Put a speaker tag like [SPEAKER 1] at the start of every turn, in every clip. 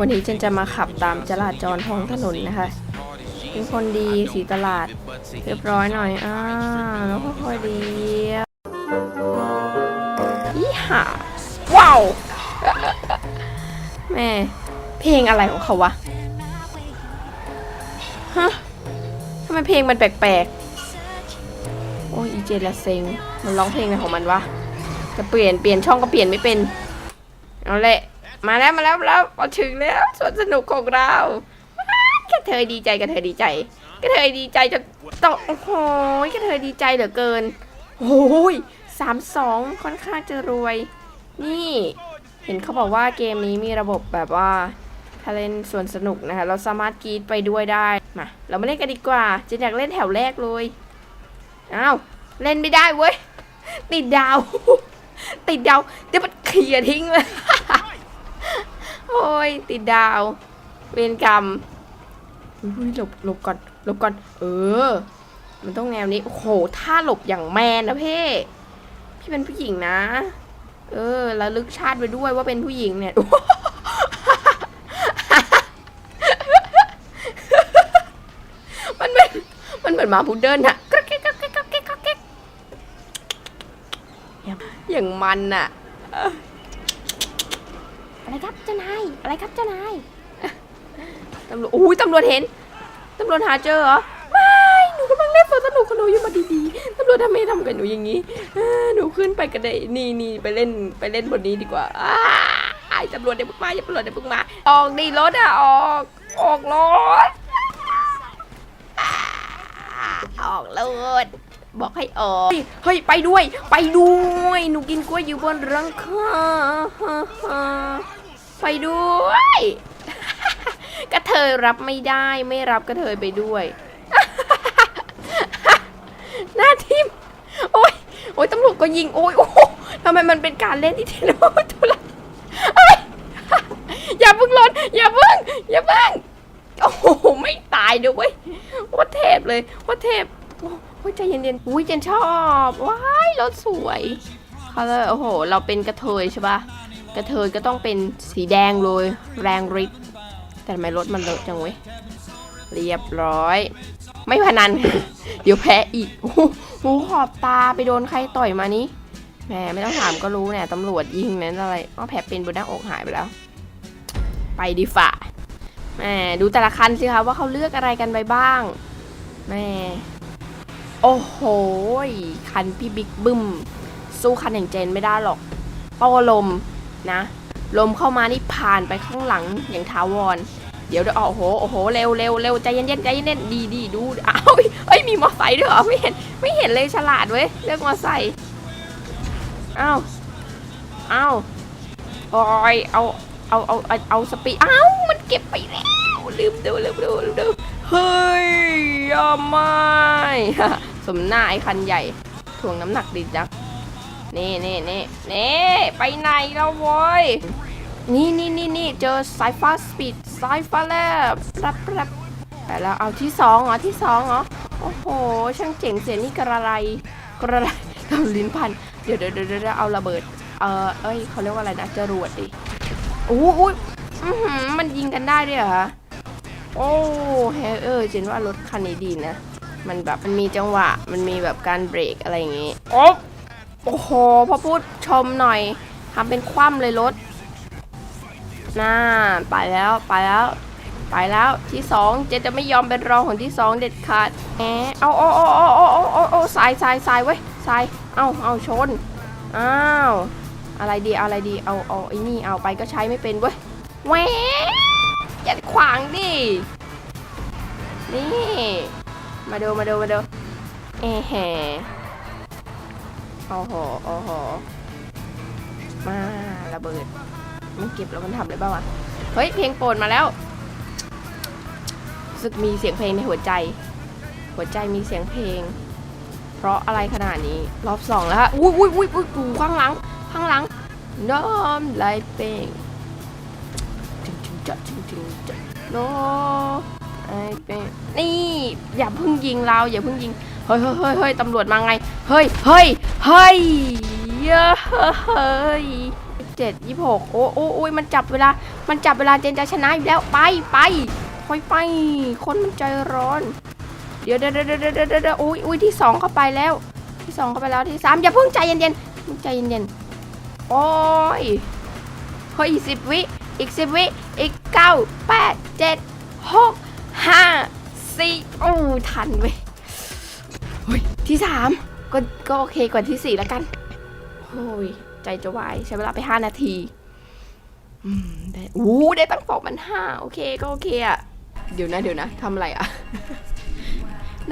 [SPEAKER 1] วันนี้ฉันจะมาขับตามจราจรท้องถนนนะคะ เป็นคนดีสีตลาด เรียบร้อยหน่อยอ่าแล้วก็ค่อยๆดียี่ห่าว้าว แม่ เพลงอะไรของเขาวะ ฮะทำไมเพลงมันแปลกๆ โอ้ยอีเจนละเซ็ง มันร้องเพลงอะไรของมันวะ จะเปลี่ยนเปลี่ยนช่องก็เปลี่ยนไม่เป็น เอาละ มาแล้วมาแล้วมาแล้วมาถึงแล้วสวนสนุกของเรากระเทยดีใจกระเทยดีใจกระเทยดีใจจนต้องโอ้โหกระเทยดีใจเหลือเกินโอ้ยสามสองค่อนข้างจะรวย นี่ เห็นเขาบอกว่าเกมนี้มีระบบแบบว่าถ้าเล่นสวนสนุกนะคะ เราสามารถกรีดไปด้วยได้มาเรามาเล่นกันดีกว่าจะอยากเล่นแถวแรกเลยอ้าวเล่นไม่ได้เว้ยติดดาว ติดดาวเดี๋ยวมันเคลียร์ทิ้งเลย โอ้ย ติดดาว เวรกรรมอุ้ยหลบหลบก่อนหลบก่อน เออ มันต้องแนวนี้ โอ้โหถ้าหลบอย่างแมนนะเพ่พี่เป็นผู้หญิงนะ เออแล้วลึกชาติไปด้วยว่าเป็นผู้หญิงเนี่ยมันเป็นมันเหมือนหมาพุดเดิ้ลอะกระเก๊กกระเก๊กกระเก๊กกระเก๊กอย่างมันอะ อะไรครับเจ้านายอะไรครับเจ้านายตำรวจอุ้ยตำรวจเห็นตำรวจหาเจอเหรอไม่หนูกำลังเล่นสวนสนุกของหนูอยู่มาดีๆตำรวจทำไมทำกับหนูอย่างนี้หนูขึ้นไปกันได้นี่นี่ไปเล่นไปเล่นบนนี้ดีกว่าไอ้ตำรวจเดี๋ยวพิ่งมาอย่าตำรวจเดี๋ยวพิ่งมา ออกดีรถอะออกออกรถออกรถ บอกให้ออกเฮ้ยไปด้วย ไปด้วย หนูกินกล้วยอยู่บนรังคาไปด้วยกระเทยรับไม่ได้ไม่รับกระเทยไปด้วย หน้าทิมโอ้ยโอ้ยตำรวจก็ยิงโอ้ยโอ้โหทำไมมันเป็นการเล่นที่เทโนทุลักเอ้ยอย่าเพิ่งรถอย่าเพิ่งอย่าเพิ่งโอ้โหไม่ตายด้วยเวยว่าเทพเลยว่าเทพโอุ้ยใจเย็นๆอุ้ยเจนชอบว้ายรถสวยเขาเลยโอ้โห เราเป็นกระเทยใช่ปะกระเทยก็ต้องเป็นสีแดงเลย แรงฤทธิ์แต่ทำไมรถมันเลอะจังเว้ยเรียบร้อย ไม่พนัน เดี๋ยวแพ้อีกโอ้โหขอบตาไปโดนใครต่อยมานี้แหมไม่ต้องถามก็รู้เนี่ยตำรวจยิงนั้นอะไรอ๋อแผลเป็นบนหน้าอกหายไปแล้ว ไปดีฝ่าแหมดูแต่ละคันสิคะว่าเขาเลือกอะไรกันไปบ้างแหม โอ้โห คันพี่บิ๊กบึ้ม สู้คันอย่างเจนไม่ได้หรอกเป้าลมนะ ลมเข้ามานี่ผ่านไปข้างหลังอย่างทาวร เดี๋ยวเดี๋ยวโอ้โห โอ้โห เร็วเร็วเร็วใจเย็นเย็นใจเย็นเย็นดีดีดูอ้าวเอ้ย มีมอไซค์ด้วยเหรอ ไม่เห็น ไม่เห็นเลยฉลาดเว้ย เลือกมอไซค์อ้าวอ้าวโอ้ยเอา เอา เอา เอาเอาสปีอ้าวมันเก็บไปแล้ว ลืมดูลืมดูลืมดู เฮ้ยอย่าม่ สมหน้าไอ้คันใหญ่ถ่วงน้ำหนักดีจักนี่นี่นี่นี่ไปไหนแล้วโว้ยนี่นี่นี่นี่เจอสายฟ้าสปีดสายฟ้าแลบรับรับไปแล้วเอาที่สองเหรอที่สองเหรอโอ้โหช่างเจ๋งเสียนี่กระไรกระไรกับลิ้นพันเดี๋ยวเดี๋ยวเดี๋ยวเดี๋ยวเอาระเบิดเออเอ้ยเขาเรียกว่าอะไรนะจรวดดิโอ้โหอื้มันยิงกันได้ด้วยเหรอคะโอ้เฮ้เออเจนว่ารถคันนี้ดีนะ มันแบบมันมีจังหวะ มันมีแบบการเบรกอะไรอย่างงี้โอ๊โอ้โหพอพูดชมหน่อยทำเป็นคว่ำเลยรถน่าไปแล้วไปแล้ว ไปแล้วที่สองเจจะไม่ยอมเป็นรองของที่สองเด็ดขาดแหมเอาโอ้โอ้โอ้โอ้โอ้โอ้โอ้สายสายสายเว้ยสายเอาเอาชนอ้าวอะไรดีอะไรดีเอาเอาไอ้นี่เอาไปก็ใช้ไม่เป็นเว้ยแหวอย่าขวางดินี่ มาดูมาดูมาดูเอะแห่โอ้โหโอ้โหมาระเบิดมันเก็บแล้วมันทำอะไรบ้างวะเฮ้ยเพลงโปรดมาแล้วรู้สึกมีเสียงเพลงในหัวใจ หัวใจมีเสียงเพลง เพราะอะไรขนาดนี้รอบสองแล้วฮะอุ้ยอุ้ยอุ้ยอุ้ยอุ้ยข้างหลังข้างหลังน้อมไหลเป่งถึงถึงจะถึงถึงจะโน ไอเป่งนี่ อย่าเพิ่งยิงเราอย่าเพิ่งยิง เฮ้ยเฮ้ยเฮ้ยเฮ้ยตำรวจมาไง เฮ้ยเฮ้ยเฮ้ยเฮ้ยเจ็ดยี่หกโอ้โอ้โอ้ยมันจับเวลา มันจับเวลาเจนจะชนะอยู่แล้วไปไปค่อยไป คนมันใจร้อน เดี๋ยวเดี๋ยวเดี๋ยวเดี๋ยวเดี๋ยวอุ้ยอุ้ยที่สองเข้าไปแล้ว ที่สองเข้าไปแล้วที่สามอย่าเพิ่งใจเย็นๆเพิ่งใจเย็นๆโอ้ยเฮ้ยอีกสิบวิอีกสิบวิอีกเก้าแปดเจ็ดหก ห้าสี่โอ้ทันเว้ยเฮ้ยที่สามก็ก็โอเคกว่าที่สี่แล้วกันโอ้ยใจจะวายใช้เวลาไปห้านาทีอืมได้อู้ได้ตั้งสองพันห้าโอเคก็โอเคอะเดี๋ยวนะเดี๋ยวนะทำอะไรอะ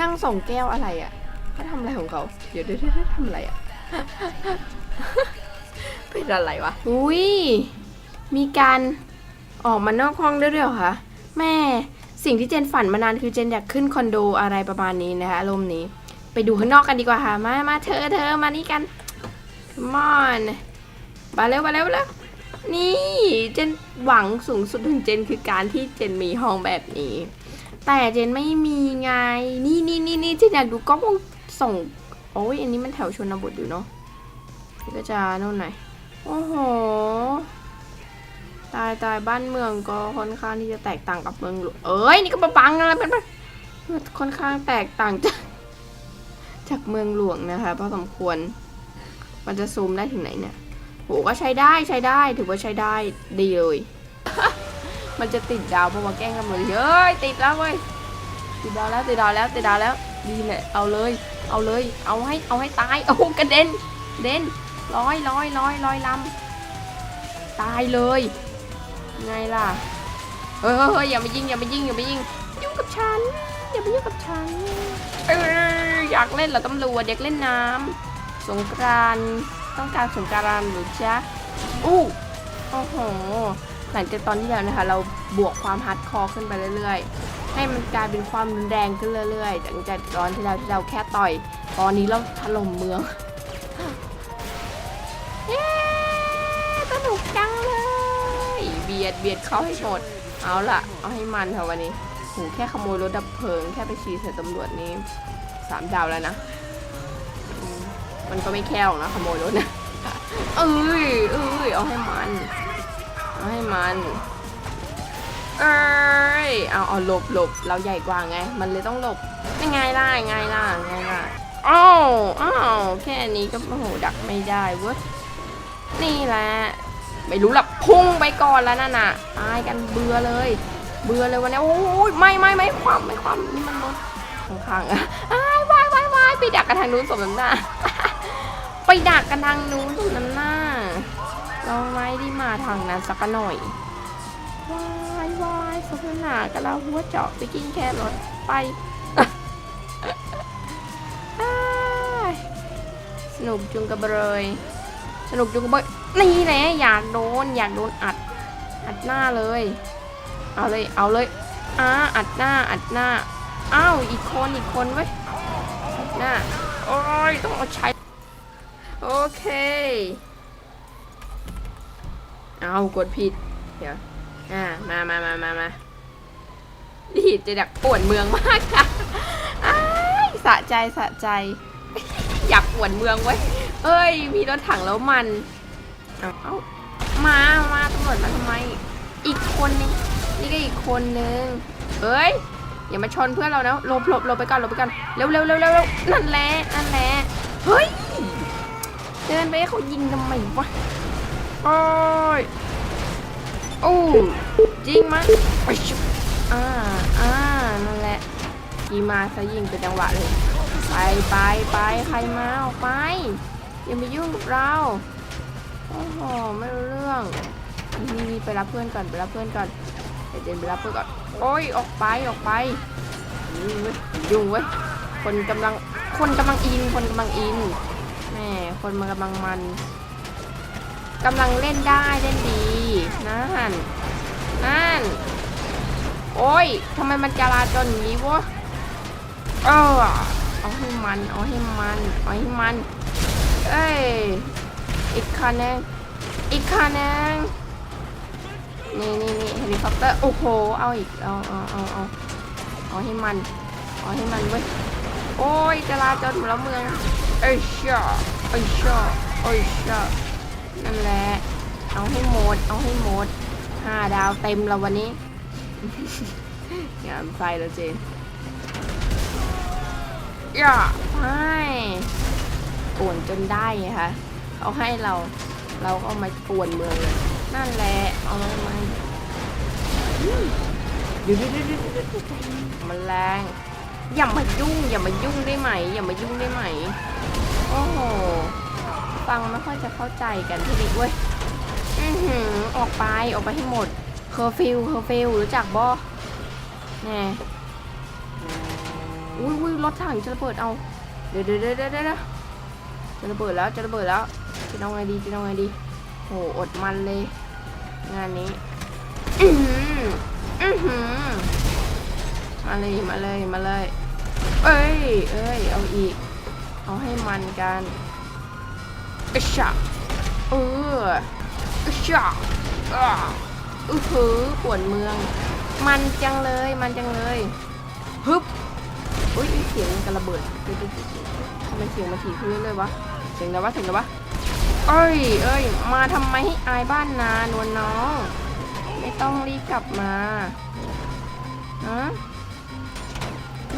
[SPEAKER 1] นั่งส่งแก้วอะไรอะเขาทำอะไรของเขาเดี๋ยวเดี๋ยวเดี๋ยวทำอะไรอะเป็นอะไรวะอุ้ยมีการออกมานอกห้องด้ด้วยเหรอคะแม่ สิ่งที่เจนฝันมานานคือเจนอยากขึ้นคอนโดอะไรประมาณนี้นะคะอารมณ์นี้ ไปดูข้างนอกกันดีกว่าค่ะ มา มาเธอเธอมานี่กัน Come on มาเร็วมาเร็วมาเร็วนี่เจนหวังสูงสุดของเจนคือการที่เจนมีห้องแบบนี้ แต่เจนไม่มีไง นี่นี่นี่นี่เจนอยากดูกล้องวงส่ง โอ้ยอันนี้มันแถวชนบทอยู่เนาะก็จะนู่นหน่อย โอ้โห ตายตายบ้านเมืองก็ค่อนข้างที่จะแตกต่างกับเมืองหลวงเอ้ยนี่ก็มาปังอะไรเป็นปค่อนข้างแตกต่างจากจากเมืองหลวงนะคะพอสมควร มันจะซูมได้ถึงไหนเนี่ยโหก็ใช้ได้ใช้ได้ถือว่าใช้ได้ดีเลย มันจะติดดาวเพราะว่าแกล้งกันหมดเลยเฮ้ยติดแล้วเว้ยติดดาวแล้วติดดาวแล้วติดดาวแล้วดีเลยเอาเลย เอาเลย เอาให้เอาให้ตายโอ้กระเด็นเด่นร้อยร้อยร้อยร้อยลำตายเลย ไงล่ะเฮ้ยเฮ้ยเฮ้ยอย่ามายิงอย่ามายิงอย่ามายิงยุ่งกับฉันอย่ามายุ่งกับฉันเอยอยากเล่นเหรอตำรวจอยากเล่นน้ำสงกรานต้องการสงกรานหรือจ๊ะอู้โอ้โหหลังจากตอนที่แล้วนะคะ เราบวกความฮาร์ดคอร์ขึ้นไปเรื่อยๆ ให้มันกลายเป็นความรุนแรงขึ้นเรื่อยๆหลังจากตอนที่เราที่เราแค่ต่อย ตอนนี้เราถล่มเมือง ยดเบียดเข้าให้หมด เอาละเอาให้มันเถอะวันนี้โหแค่ขโมยรถดับเพลิง แค่ไปฉีดใส่ตำรวจนี้สามดาวแล้วนะมมันก็ไม่แค่หรอกนะขโมยรถนะเอ้ยเอ้ยเอาให้มัน เอาให้มันเอ้ยเอาเอาหลบหลบเราใหญ่กว่าไง มันเลยต้องหลบยังไงล่ะยังไงล่ะยังไงล่ะอ้าวอ้าวแค่นี้ก็โอ้โหดักไม่ได้เว้ยนี่แหละ ไม่รู้ละพุ่งไปก่อนแล้วนั่นน่ะตายกันเบื่อเลย เบื่อเลยวันนี้โอ้ยไม่ไม่ไม่ความไม่ความนี่มันรถข้างๆอะวายวายวายไปดักกันทางนู้นสมน้ำหน้าไปดักกันทางนู้นสมน้ำหน้าเราไม่ได้มาทางนั้นสักหน่อยวายวายสมน้ำหน้ากันแล้วหัวเจาะไปกินแครอทไปสนุกจุงกระเบยสนุกจุงกระเบย นี่แหละอยากโดนอยากโดนอัด อัดหน้าเลย เอาเลยเอาเลยอ่าอัดหน้าอัดหน้าอ้าวอีกคนอีกคนเว้ยอัดหน้าโอ้ยต้องเอาใช้โอเค เอากดผิดเดี๋ยวอ่ามามามามามาดีจะดักป่วนเมืองมากค่ะสะใจสะใจ อยากป่วนเมืองไว้ เอ้ย มีรถถังแล้วมัน เอาเอามา มาตำรวจมาทำไม อีกคนนึง นี่ก็อีกคนนึงเอ้ย อย่ามาชนเพื่อนเรานะหลบหลบหลบไปก่อนหลบไปก่อน เร็วเร็วเร็วเร็วนั่นแหละ นั่นแหละ เฮ้ย เดินไปให้เขายิงทำไมวะ โอ้ยโอ้จริงมั้ยอ่า อ่า นั่นแหละกีมาซะยิงเป็นจังหวะเลย ไปไปไปใครมาออกไป อย่ามายุ่งกับเรา โอ้โหไม่รู้เรื่องนี่นี่ไปรับเพื่อนก่อนไปรับเพื่อนก่อนเดี๋ยวเจนไปรับเพื่อนก่อนโอ้ยออกไปออกไปนี่เว้ยยุ่งเว้ยคนกำลังคนกำลังอินคนกำลังอินแหม่คนมันกำลังมันกำลังเล่นได้เล่นดีนั่นนั่นโอ้ยทำไมมันจราจนอย่างนี้วะเออเอาให้มันเอาให้มันเอาให้มันเอ้ย อีกคันนึงอีกคันนึงนี่นี่นี่เฮลิคอปเตอร์โอ้โหเอาอีกเอาเอาเอาเอาเอาให้มันเอาให้มันเว้ยโอ้ยจราจรหมดแล้วเมืองเอ้ยเช่าเอ้ยเช่าเอ้ยเช่านั่นแหละเอาให้หมดเอาให้หมดห้าดาวเต็มแล้ววันนี้งามไฟแล้วเจนอย่าไม่ป่วนจนได้ไงคะ เขาให้เรา เราก็มาป่วนเมืองเลยนั่นแหละ เอามาทำไมอืมเดี๋ยวเดี๋ยวเดี๋ยวมันแรง อย่ามายุ่ง อย่ามายุ่งได้ไหม อย่ามายุ่งได้ไหม โอ้โห ฟังไม่ค่อยจะเข้าใจกันทีเดียวเว้ย อือหือ ออกไป ออกไปให้หมด เคอร์ฟิว เคอร์ฟิว รู้จักบ่แน่อุ้ยอุ้ยรถถังจะระเบิดเอาเดี๋ยวเดี๋ยวเดี๋ยวเดี๋ยวจะระเบิดแล้ว จะระเบิดแล้ว จะเอาไงดีจะเอาไงดีโหอดมันเลย งานนี้ อือหืออือหือมาเลยมาเลยมาเลย เอ้ยเอ้ยเอาอีก เอาให้มันกันอึชะเอออึชะอ่าอือหือปวดเมือง มันจังเลยมันจังเลยฮึบอุ้ยเสียงมันกระเบิดเดี๋ยวๆๆทำไมเสียงมันถี่ขึ้นเรื่อยๆวะเสียงแล้ววะเสียงแล้ววะ เอ้ย เอ้ย มาทำไมให้อายบ้านนานวลน้อง ไม่ต้องรีบกลับมาฮะ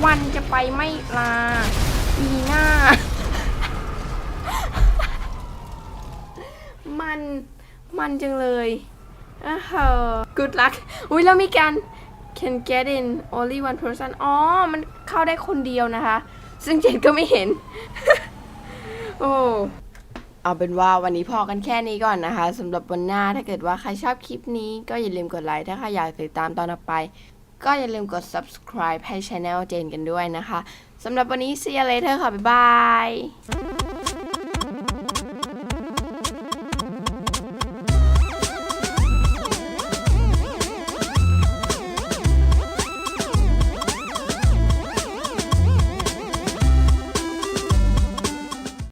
[SPEAKER 1] วันจะไปไม่ลา ปีหน้า มัน มันจังเลยอ้าว good luck อุ้ยแล้วมีการ can get in only one person อ๋อ มันเข้าได้คนเดียวนะคะ ซึ่งเจนก็ไม่เห็น โอ้ เอาเป็นว่าวันนี้พอกันแค่นี้ก่อนนะคะสำหรับวันหน้าถ้าเกิดว่าใครชอบคลิปนี้ก็อย่าลืมกดไลค์ถ้าใครอยากติดตามตอนต่อไป ก็อย่าลืมกด subscribe ให้ channel เจนกันด้วยนะคะสำหรับวันนี้ see you later ค่ะ บ๊ายบาย